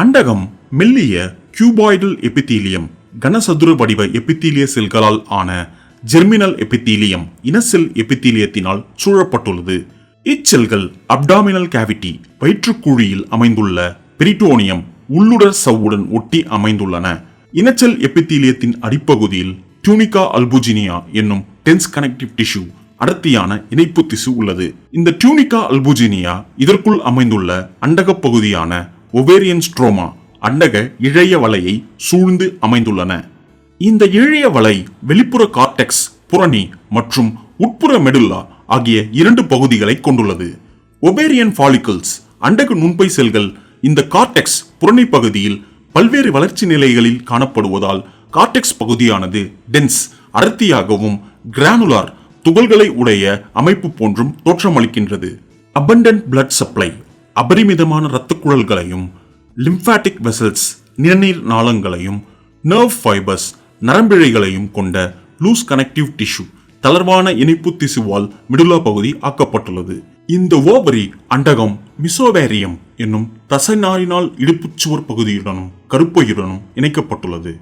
அண்டகம் மெல்லிய cuboidal epithelium கனசதுர வடிவ எபித்தீலிய செல்களால் ஆன ஜெர்மினல் எபித்தீலியம் இனசெல் எபித்தீலியத்தினால் சூழப்பட்டுள்ளது. இச்செல்கள் அப்டாமினல் கேவிட்டி வயிற்றுக்குழியில் அமைந்துள்ள பெரிட்டோனியம் உள்ளுடர் சவ்வுடன் ஒட்டி அமைந்துள்ளன. இனச்செல் எபித்தீலியத்தின் அடிப்பகுதியில் டியூனிகா அல்புஜினியா என்னும் டென்ஸ் கனெக்டிவ் டிஷ்யூ அடர்த்தியான இணைப்பு திசு உள்ளது. இந்த டியூனிகா அல்புஜினியா இதற்குள் அமைந்துள்ள அண்டகப் பகுதியான ஒவேரியன் ஸ்ட்ரோமா அண்டக இழைய வலையை சூழ்ந்து அமைந்துள்ளன. இந்த இழைய வலை வெளிப்புற கார்டெக்ஸ் புரணி மற்றும் உட்புற மெடுல்லா ஆகிய இரண்டு பகுதிகளை கொண்டுள்ளது. ஒபேரியன் ஃபாலிகல்ஸ் அண்டக நுண்பை செல்கள் இந்த கார்டெக்ஸ் புரணி பகுதியில் பல்வேறு வளர்ச்சி நிலைகளில் காணப்படுவதால் கார்டெக்ஸ் பகுதியானது டென்ஸ் அடர்த்தியாகவும் கிரானுலார் துகள்களை உடைய அமைப்பு போன்றும் தோற்றமளிக்கின்றது. அபண்டன்ட் பிளட் சப்ளை அபரிமிதமான இரத்த குழல்களையும் லிம்பாட்டிக் வெசல்ஸ் நிறநீர் நாளங்களையும் நர்வ் ஃபைபர்ஸ் நரம்பிழைகளையும் கொண்ட லூஸ் கனெக்டிவ் டிஷ்யூ தளர்வான இணைப்பு திசுவால் மிடுலா பகுதி ஆக்கப்பட்டுள்ளது. இந்த ஓவரி அண்டகம் மிசோவேரியம் என்னும் தசைநாரினால் இடுப்புச்சுவர் பகுதியுடனும் கருப்பையுடனும் இணைக்கப்பட்டுள்ளது.